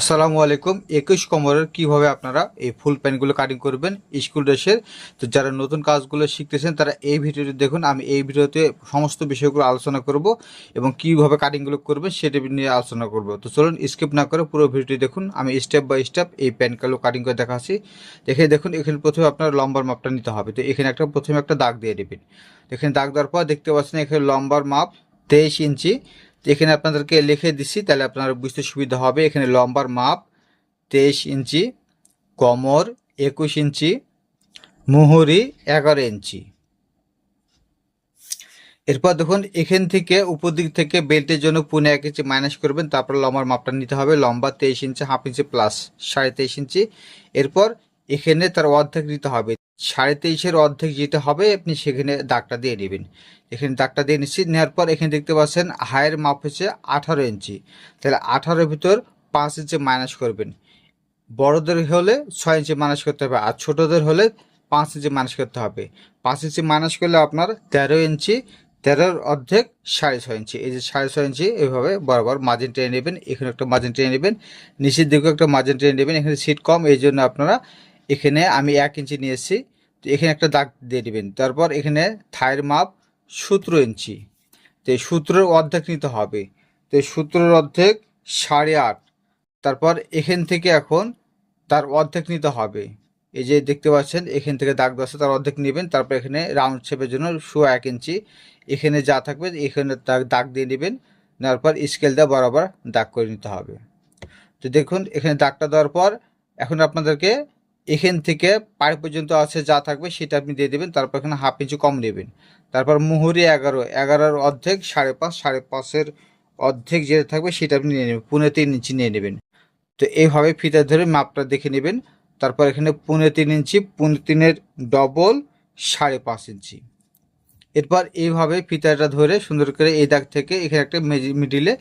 আসসালামু আলাইকুম। একুশ কমরের কীভাবে আপনারা এই ফুল প্যান্টগুলো কাটিং করবেন? স্কুল ড্রেসের। তো যারা নতুন কাজগুলো শিখতেছেন, তারা এই ভিডিওটি দেখুন। আমি এই ভিডিওতে সমস্ত বিষয়গুলো আলোচনা করব এবং কীভাবে কাটিংগুলো করবেন সেটা নিয়ে আলোচনা করব। তো চলুন স্কিপ না করে পুরো ভিডিওটি দেখুন। আমি স্টেপ বাই স্টেপ এই প্যান্টগুলো কাটিং করে দেখাচ্ছি। দেখে দেখুন, এখানে প্রথমে আপনার লম্বার মাপটা নিতে হবে। তো এখানে একটা, প্রথমে একটা দাগ দিয়ে দেবেন। এখানে দাগ দেওয়ার পর দেখতে পাচ্ছেন, এখানে লম্বার মাপ তেইশ ইঞ্চি। এখানে আপনাদেরকে লিখে দিচ্ছি, তাহলে আপনার বুঝতে সুবিধা হবে। এখানে লম্বার মাপ, তেইশ ইঞ্চি, কোমর একুশ ইঞ্চি, মুহুরি এগারো ইঞ্চি। এরপর দেখুন, এখান থেকে উপর দিক থেকে বেল্টের জন্য পুনে এক ইঞ্চি মাইনাস করবেন, তারপর লম্বার মাপটা নিতে হবে। লম্বা তেইশ ইঞ্চি হাফ ইঞ্চি প্লাস সাড়ে তেইশ ইঞ্চি। এরপর এখানে তার অর্ধেক নিতে হবে। সাড়ে তেইশের অর্ধেক যেতে হবে, আপনি সেখানে দাগটা দিয়ে নেবেন। এখানে দাগটা দিয়ে নিচ্ছি নেওয়ার পর এখানে দেখতে পাচ্ছেন হায়ের মাপ হচ্ছে আঠারো ইঞ্চি। তাহলে আঠারোর ভিতর পাঁচ ইঞ্চি মাইনাস করবেন। বড়দের হলে ছয় ইঞ্চি মাইনাস করতে হবে আর ছোটদের হলে পাঁচ ইঞ্চি মাইনাস করতে হবে। পাঁচ ইঞ্চি মাইনাস করলে আপনার তেরো ইঞ্চি, তেরোর অর্ধেক সাড়ে ছয় ইঞ্চি। এই যে সাড়ে ছয় ইঞ্চি এইভাবে বরাবর মার্জিন টেনে নেবেন। এখানে একটা মার্জিন টেনে নেবেন। নিচের দিকেও একটা মার্জিন টেনে নেবেন। এখানে সিট কম, এই জন্য আপনারা এখানে আমি এক ইঞ্চি নিয়ে এসেছি তো এখানে একটা দাগ দিয়ে দেবেন। তারপর এখানে থায়ের মাপ সতেরো ইঞ্চি। তো সূত্রের অর্ধেক নিতে হবে। তো সূত্রের অর্ধেক সাড়ে আট। তারপর এখান থেকে এখন তার অর্ধেক নিতে হবে। এই যে দেখতে পাচ্ছেন, এখান থেকে দাগ আছে, তার অর্ধেক নেবেন। তারপর এখানে রাউন্ড শেপের জন্য শু এক ইঞ্চি। এখানে যা থাকবে, এখানে তার দাগ দিয়ে নেবেন। নেওয়ার পর স্কেল দিয়ে বরাবর দাগ করে নিতে হবে। তো দেখুন, এখানে দাগটা দেওয়ার পর এখন আপনাদেরকে এখান থেকে পাড়ি পর্যন্ত আছে যা থাকবে সেটা আপনি দিয়ে দেবেন, তারপর এখানে হাফ ইঞ্চি কম নেবেন। তারপর মুহুরি এগারো, এগারোর অর্ধেক, সাড়ে পাঁচ, সাড়ে পাঁচের অর্ধেক যেটা থাকবে সেটা আপনি নিয়ে নেবেন, পুনে তিন ইঞ্চি নিয়ে নেবেন। তো এইভাবে ফিতা ধরে মাপটা দেখে নেবেন, তারপর এখানে পুনে তিন ইঞ্চি, পুনে তিনের ডবল, সাড়ে পাঁচ ইঞ্চি। এরপর এইভাবে ফিতাটা ধরে সুন্দর করে এই দাগ থেকে এখানে একটা মিডিলে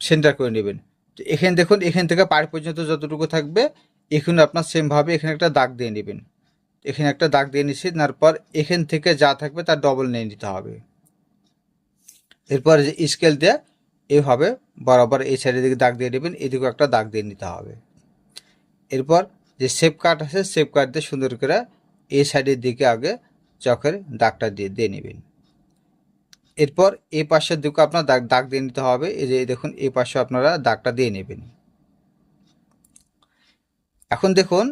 সেন্টার করে নেবেন। তো এখানে দেখুন, এখান থেকে পাড় পর্যন্ত যতটুকু থাকবে এখানে আপনার সেমভাবে এখানে একটা দাগ দিয়ে নেবেন। এখানে একটা দাগ দিয়ে নিচ্ছি তারপর এখান থেকে যা থাকবে তার ডবল নিয়ে নিতে হবে। এরপর যে স্কেল দিয়ে এইভাবে বরাবর এই সাইডের দিকে দাগ দিয়ে নেবেন, এদিকেও একটা দাগ দিয়ে নিতে হবে। এরপর যে সেপ কাট আছে সেপ কাট দিয়ে সুন্দর করে এই সাইডের দিকে আগে চকের দাগটা দিয়ে দিয়ে নেবেন। এরপর এই পাশের দিকে আপনার দাগ দাগ দিয়ে নিতে হবে। এই যে দেখুন, এই পাশে আপনারা দাগটা দিয়ে নেবেন। এখন দেখুন,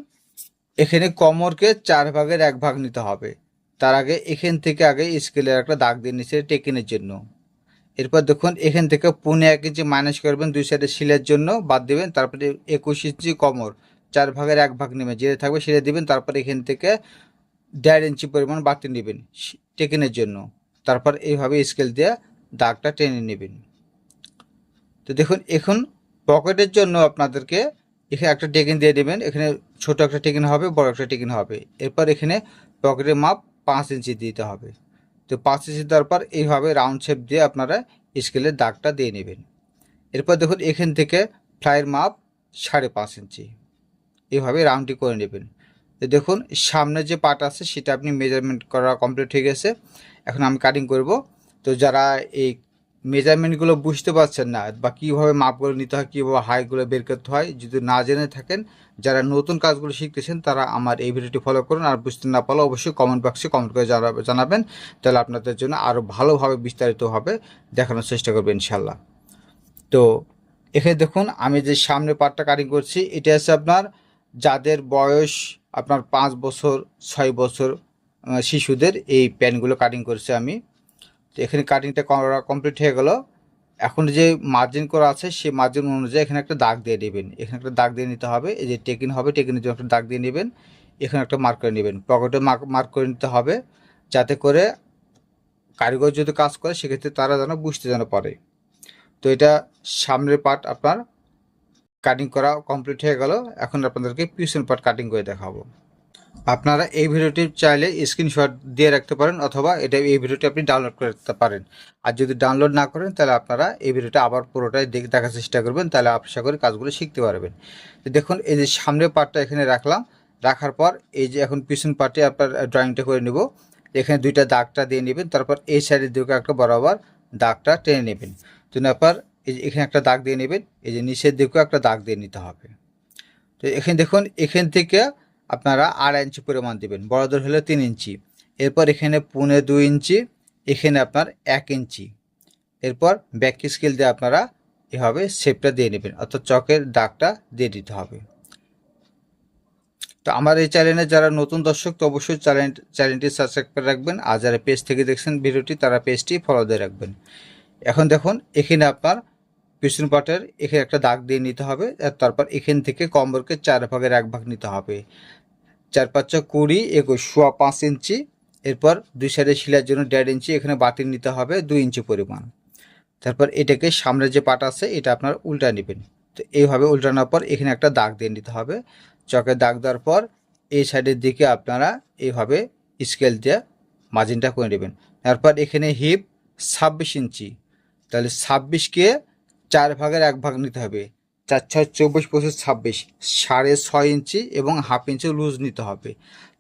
এখানে কমরকে চার ভাগের এক ভাগ নিতে হবে। তার আগে এখান থেকে আগে স্কেলের একটা দাগ দিয়ে নিচ্ছে টেকিনের জন্য। এরপর দেখুন, এখান থেকে পুনে এক ইঞ্চি মাইনাস করবেন দুই সাইডে শিলের জন্য, বাদ দেবেন, তারপরে একুশ ইঞ্চি কমর, চার ভাগের এক ভাগ নেবেন, যেটা থাকবে সেটা দিবেন, তারপর এখান থেকে দেড় ইঞ্চি পরিমাণ বাড়তি নেবেন টেকিনের জন্য। তারপর এইভাবে স্কেল দিয়ে দাগটা টেনে নেবেন। তো দেখুন, এখন পকেটের জন্য আপনাদেরকে এখানে একটা টেকিন দিয়ে দেবেন। এখানে ছোট একটা টেকিন হবে, বড় একটা টেকিন হবে। এরপর এখানে পকেটের মাপ পাঁচ ইঞ্চি দিতে হবে। তো পাঁচ ইঞ্চি দেওয়ার পর এইভাবে রাউন্ড শেপ দিয়ে আপনারা স্কেলের দাগটা দিয়ে নেবেন। এরপর দেখুন, এখান থেকে ফ্লাইয়ের মাপ সাড়ে পাঁচ ইঞ্চি। এইভাবে রাউন্ডটি করে নেবেন। তো দেখুন, সামনে যে পার্ট আছে, সেটা আপনি মেজারমেন্ট করা কমপ্লিট হয়ে গেছে। এখন আমি কাটিং করব। তো যারা এই মেজারমেন্টগুলো বুঝতে পারছেন না বা কীভাবে মাপগুলো নিতে হয়, কীভাবে হাইগুলো বের করতে হয়, যদি না জেনে থাকেন, যারা নতুন কাজগুলো শিখতেছেন, তারা আমার এই ভিডিওটি ফলো করুন। আর বুঝতে না পারলে অবশ্যই কমেন্ট বক্সে কমেন্ট করে জানাবে- জানাবেন। তাহলে আপনাদের জন্য আরও ভালোভাবে বিস্তারিতভাবে দেখানোর চেষ্টা করবেন ইনশাল্লাহ তো এখানে দেখুন, আমি যে সামনে পার্টটা কাটিং করছি, এটা হচ্ছে আপনার যাদের বয়স আপনার পাঁচ বছর, ছয় বছর শিশুদের এই প্যান্টগুলো কাটিং করছি আমি। তো এখানে কাটিংটা কমপ্লিট হয়ে গেল। এখন যে মার্জিন করা আছে, সেই মার্জিন অনুযায়ী এখানে একটা দাগ দিয়ে নেবেন। এখানে একটা দাগ দিয়ে নিতে হবে, এই যে টেকিন হবে টেকিনের জন্য একটা দাগ দিয়ে নেবেন। এখানে একটা মার্ক করে নেবেন। পকেটে মার্ক করে নিতে হবে, যাতে করে কারিগর যদি কাজ করে, সেক্ষেত্রে তারা যেন বুঝতে যেন পারে। তো এটা সামনের পার্ট আপনার কাটিং করা কমপ্লিট হয়ে গেল। এখন আপনাদেরকে পিছন পার্ট কাটিং করে দেখাবো। আপনারা এই ভিডিওটি চাইলে স্ক্রিনশট দিয়ে রাখতে পারেন অথবা এটা এই ভিডিওটি আপনি ডাউনলোড করে রাখতে পারেন। আর যদি ডাউনলোড না করেন, তাহলে আপনারা এই ভিডিওটা আবার পুরোটাই দেখ- দেখার চেষ্টা করবেন, তাহলে আশা করি কাজগুলো শিখতে পারবেন। তো দেখুন, এই যে সামনের পার্টটা এখানে রাখলাম, রাখার পর এই যে এখন পিছন পার্টে আপনার ড্রয়িংটা করে নেব। এখানে দুইটা দাগটা দিয়ে নেবেন, তারপর এই সাইডের দিকে একটা বরাবর দাগটা টেনে নেবেন। তো তারপর এই যে এখানে একটা দাগ দিয়ে নেবেন, এই যে নিচের দিকেও একটা দাগ দিয়ে নিতে হবে। তো এখানে দেখুন, এখান থেকে আপনারা আড়াই ইঞ্চি পরিমাণ দেবেন। বড়দের হলে তিন ইঞ্চি। এরপর এখানে পুনে দুই ইঞ্চি, এখানে আপনার এক ইঞ্চি। এরপর ব্যাক স্কেল দিয়ে আপনারা এভাবে শেপটা দিয়ে নেবেন, অর্থাৎ চকের দাগটা দিয়ে দিতে হবে। তো আমার এই চ্যানেলে যারা নতুন দর্শক, তো অবশ্যই চ্যানেল চ্যানেলটি সাবস্ক্রাইব করে রাখবেন। আর যারা পেজ থেকে দেখছেন ভিডিওটি, তারা পেজটি ফলো দিয়ে রাখবেন। এখন দেখুন, এখানে আপনার পিছন পাটের এখানে একটা দাগ দিয়ে নিতে হবে তারপর এখান থেকে কম্বরকে চার ভাগের এক ভাগ নিতে হবে। চার পাঁচশো কুড়ি, একুশ, সোয়া পাঁচ ইঞ্চি। এরপর দুই সাইডে শিলার জন্য দেড় ইঞ্চি এখানে বাতিল নিতে হবে, দুই ইঞ্চি পরিমাণ। তারপর এটাকে সামনের যে পাট আছে, এটা আপনার উল্টা নেবেন। তো এইভাবে উল্টানোর পর এখানে একটা দাগ দিয়ে নিতে হবে। চকের দাগ দেওয়ার পর এই সাইডের দিকে আপনারা এইভাবে স্কেল দিয়ে মার্জিনটা করে নেবেন। তারপর এখানে হিপ ছাব্বিশ ইঞ্চি। তাহলে ছাব্বিশকে চার ভাগের এক ভাগ নিতে হবে। চার ছয় চব্বিশ পঁচিশ ছাব্বিশ। সাড়ে ছয় ইঞ্চি এবং হাফ ইঞ্চি লুজ নিতে হবে।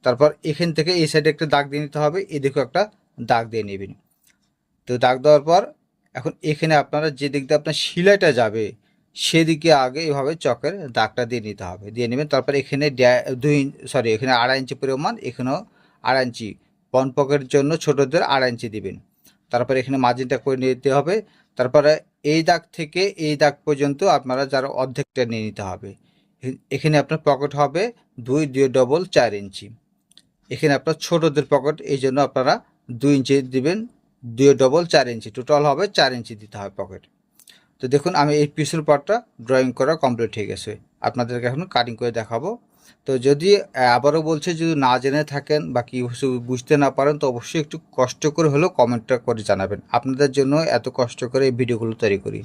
তারপর এখান থেকে এই সাইডে একটা দাগ দিয়ে নিতে হবে, এদিকেও একটা দাগ দিয়ে নেবেন। তো দাগ দেওয়ার পর এখন এখানে আপনারা যে দিক দিয়ে আপনার শিলাইটা যাবে, সেদিকে আগে এভাবে চকের দাগটা দিয়ে নিতে হবে। দিয়ে নেবেন, তারপর এখানে দুই সরি এখানে আড়াই ইঞ্চি পরিমাণ, এখানেও আড়াই ইঞ্চি। বন পকেটের জন্য ছোটোদের আড়াই ইঞ্চি দিবেন। তারপর এখানে মার্জিনটা করে নিতে হবে। তারপরে এই দাগ থেকে এই দাগ পর্যন্ত আপনারা যারা অর্ধেকটা নিয়ে নিতে হবে। এখানে আপনার পকেট হবে দুই দুই ডবল চার ইঞ্চি। এখানে আপনার ছোটোদের পকেট এই জন্য আপনারা দুই ইঞ্চি দিবেন, দুই ডবল চার ইঞ্চি। টোটাল হবে চার ইঞ্চি দিতে হবে পকেট তো দেখুন, আমি এই পিছন পার্টটা ড্রয়িং করা কমপ্লিট হয়ে গেছে। আপনাদেরকে এখন কাটিং করে দেখাবো। তো যদি আবারও বলছে, যদি না জেনে থাকেন বা কি বুঝতে না পারেন, তো অবশ্যই একটু কষ্ট করে হলেও কমেন্টটা করে জানাবেন। আপনাদের জন্য এত কষ্ট করে এই ভিডিওগুলো তৈরি করি।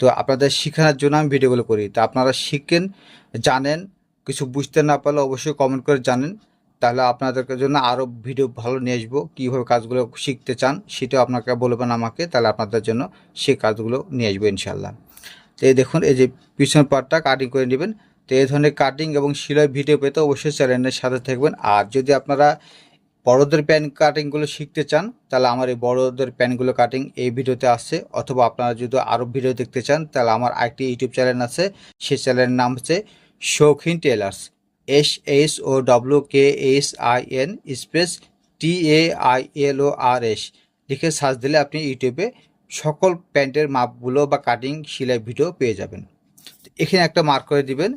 তো আপনাদের শেখানোর জন্য আমি ভিডিওগুলো করি। তো আপনারা শিখেন, জানেন, কিছু বুঝতে না পারলে অবশ্যই কমেন্ট করে জানেন। তাহলে আপনাদের জন্য আরও ভিডিও ভালো নিয়ে আসব, কীভাবে কাজগুলো শিখতে চান, সেটাও আপনাকে বলবেন আমাকে, তাহলে আপনাদের জন্য সেই কাজগুলো নিয়ে আসব ইনশাল্লাহ তো এই দেখুন, এই যে পিছন পার্টটা কাটিং করে নেবেন। তো এই ধরনের কাটিং এবং সিলাই ভিডিও পেতে অবশ্যই চ্যানেলের সাথে থাকবেন। আর যদি আপনারা বড়দের প্যান কাটিংগুলো শিখতে চান, তাহলে আমার এই বড়দের প্যানগুলো কাটিং এই ভিডিওতে আসছে অথবা আপনারা যদি আরও ভিডিও দেখতে চান, তাহলে আমার আরেকটি ইউটিউব চ্যানেল আছে। সেই চ্যানেলের নাম হচ্ছে Shoukhin tailors S S O W K S I N space T A I L O R S লিখে সার্চ দিলে আপনি ইউটিউবে সকল প্যান্টের মাপগুলো বা কাটিং সেলাই ভিডিও পেয়ে যাবেন। এখানে একটা মার্ক করে দিবেন।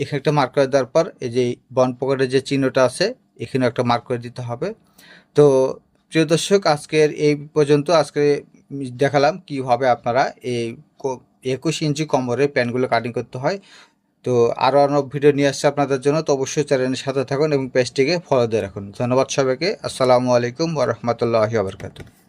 এখানে একটা মার্ক করে দেওয়ার পর এই যে বন পকেটের যে চিহ্নটা আছে এখানে একটা মার্ক করে দিতে হবে। তো প্রিয় দর্শক, আজকের এই পর্যন্ত আজকে দেখালাম কীভাবে আপনারা এই একুশ ইঞ্চি কম্বরের প্যান্টগুলো কাটিং করতে হয়। তো আরও আরও ভিডিও নিয়ে আসছে আপনাদের জন্য, তো অবশ্যই চ্যানেলের সাথে থাকুন এবং পেজটিকে ফলো দিয়ে রাখুন। ধন্যবাদ সবাইকে। আসসালামু আলাইকুম ওরহমতুল্লাহি আবরকাতু